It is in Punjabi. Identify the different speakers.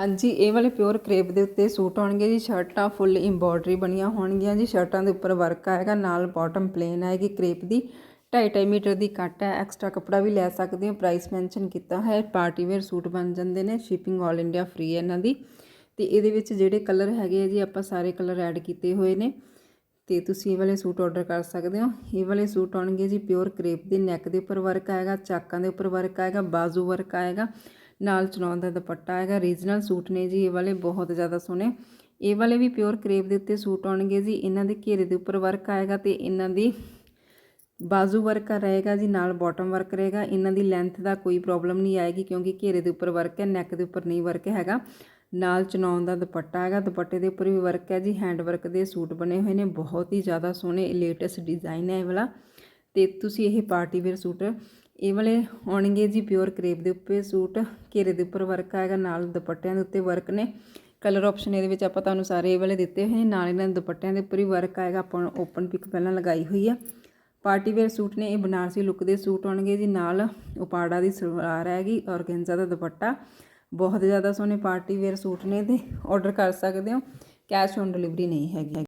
Speaker 1: ਹਾਂਜੀ, ਇਹ ਵਾਲੇ ਪਿਓਰ ਕਰੇਪ ਦੇ ਉੱਤੇ ਸੂਟ ਆਉਣਗੇ ਜੀ, ਸ਼ਰਟਾਂ ਫੁੱਲ ਇੰਬੋਰਡਰੀ ਬਣੀਆਂ ਹੋਣਗੀਆਂ ਜੀ, ਸ਼ਰਟਾਂ ਦੇ ਉੱਪਰ ਵਰਕ ਆਏਗਾ, ਨਾਲ ਬਾਟਮ ਪਲੇਨ ਆਏਗੀ ਕਰੇਪ ਦੀ। 2.5 ਮੀਟਰ ਦੀ ਕੱਟ ਹੈ ਐਕਸਟਰਾ ਕੱਪੜਾ ਵੀ ਲੈ ਸਕਦੇ ਹੋ ਪ੍ਰਾਈਸ ਮੈਂਸ਼ਨ ਕੀਤਾ ਹੈ ਪਾਰਟੀ ਵੇਅਰ ਸੂਟ ਬਣ ਜਾਂਦੇ ਨੇ ਸ਼ਿਪਿੰਗ 올 ਇੰਡੀਆ ਫ੍ਰੀ ਹੈ ਇਹਨਾਂ ਦੀ। ਤੇ ਇਹਦੇ ਵਿੱਚ ਜਿਹੜੇ ਕਲਰ ਹੈਗੇ ਆ ਜੀ, ਆਪਾਂ ਸਾਰੇ ਕਲਰ ਐਡ ਕੀਤੇ ਹੋਏ ਨੇ। ਤੇ ਤੁਸੀਂ ਇਹ ਵਾਲੇ ਸੂਟ ਆਰਡਰ ਕਰ ਸਕਦੇ ਹੋ। ਇਹ ਵਾਲੇ ਸੂਟ ਆਉਣਗੇ ਜੀ ਪਿਓਰ ਕਰੇਪ ਦੇ ਨੈਕ ਦੇ ਉੱਪਰ ਵਰਕ ਆਏਗਾ, ਚਾਕਾਂ ਦੇ ਉੱਪਰ ਵਰਕ ਆਏਗਾ, ਬਾਜ਼ੂ ਵਰਕ ਆਏਗਾ। ਨਾਲ ਚਨੌਨ ਦਾ ਦੁਪੱਟਾ ਹੈਗਾ ਰੀਜਨਲ ਸੂਟ ਨੇ ਜੀ, ਇਹ ਵਾਲੇ ਬਹੁਤ ਜ਼ਿਆਦਾ ਸੋਹਣੇ। ਇਹ ਵਾਲੇ ਵੀ ਪਿਓਰ ਕਰੇਪ ਦੇ ਉੱਤੇ ਸੂਟ ਆਉਣਗੇ ਜੀ, ਇਹਨਾਂ ਦੇ ਘੇਰੇ ਦੇ ਉੱਪਰ ਵਰਕ ਆਏਗਾ ਤੇ ਇਹਨਾਂ ਦੀ ਬਾਜ਼ੂ ਵਰਕ ਰਹੇਗਾ ਜੀ, ਨਾਲ ਬਾਟਮ ਵਰਕ ਰਹੇਗਾ। ਇਹਨਾਂ ਦੀ ਲੈਂਥ ਦਾ ਕੋਈ ਪ੍ਰੋਬਲਮ ਨਹੀਂ ਆਏਗੀ ਕਿਉਂਕਿ ਘੇਰੇ ਦੇ ਉੱਪਰ ਵਰਕ ਹੈ ਨੈਕ ਦੇ ਉੱਪਰ ਨਹੀਂ ਵਰਕ ਹੈਗਾ। ਨਾਲ ਚਨੌਨ ਦਾ ਦੁਪੱਟਾ ਹੈਗਾ, ਦੁਪੱਟੇ ਦੇ ਉੱਪਰ ਵੀ ਵਰਕ ਹੈ ਜੀ ਹੈਂਡ ਵਰਕ ਦੇ ਸੂਟ ਬਣੇ ਹੋਏ ਨੇ, ਬਹੁਤ ਹੀ ਜ਼ਿਆਦਾ ਸੋਹਣੇ ਲੇਟੈਸਟ ਡਿਜ਼ਾਈਨ ਹੈ ਇਹ ਵਾਲਾ। ਤੇ ਤੁਸੀਂ ਇਹ ਪਾਰਟੀ ਵੇਅਰ ਸੂਟ, ਇਹ ਵਾਲੇ ਆਉਣਗੇ ਜੀ ਪਿਓਰ ਕਰੇਪ ਦੇ ਉੱਪਰ ਸੂਟ, ਘੇਰੇ ਦੇ ਉੱਪਰ ਵਰਕ ਆਏਗਾ, ਨਾਲ ਦੁਪੱਟਿਆਂ ਦੇ ਉੱਤੇ ਵਰਕ ਨੇ। ਕਲਰ ਆਪਸ਼ਨ ਇਹਦੇ ਵਿੱਚ ਆਪਾਂ ਤੁਹਾਨੂੰ ਸਾਰੇ ਇਹ ਵਾਲੇ ਦਿੱਤੇ ਹੋਏ ਨੇ, ਨਾਲ ਇਹਨਾਂ ਦੇ ਦੁਪੱਟਿਆਂ ਦੇ ਉੱਪਰ ਹੀ ਵਰਕ ਆਏਗਾ, ਆਪਾਂ ਓਪਨ ਪਿਕ ਪਹਿਲਾਂ ਲਗਾਈ ਹੋਈ ਆ। ਪਾਰਟੀ ਵੇਅਰ ਸੂਟ ਨੇ, ਇਹ ਬਨਾਰਸੀ ਲੁੱਕ ਦੇ ਸੂਟ ਆਉਣਗੇ ਜੀ, ਨਾਲ ਉਪਾੜਾ ਦੀ ਸਲਵਾਰ ਹੈਗੀ ਔਰਗੈਂਜ਼ਾ ਦਾ ਦੁਪੱਟਾ। ਬਹੁਤ ਜ਼ਿਆਦਾ ਸੋਹਣੇ ਪਾਰਟੀ ਵੇਅਰ ਸੂਟ ਨੇ ਤੇ ਆਰਡਰ ਕਰ ਸਕਦੇ ਹੋ ਕੈਸ਼ ਔਨ ਡਿਲੀਵਰੀ ਨਹੀਂ ਹੈਗੀ।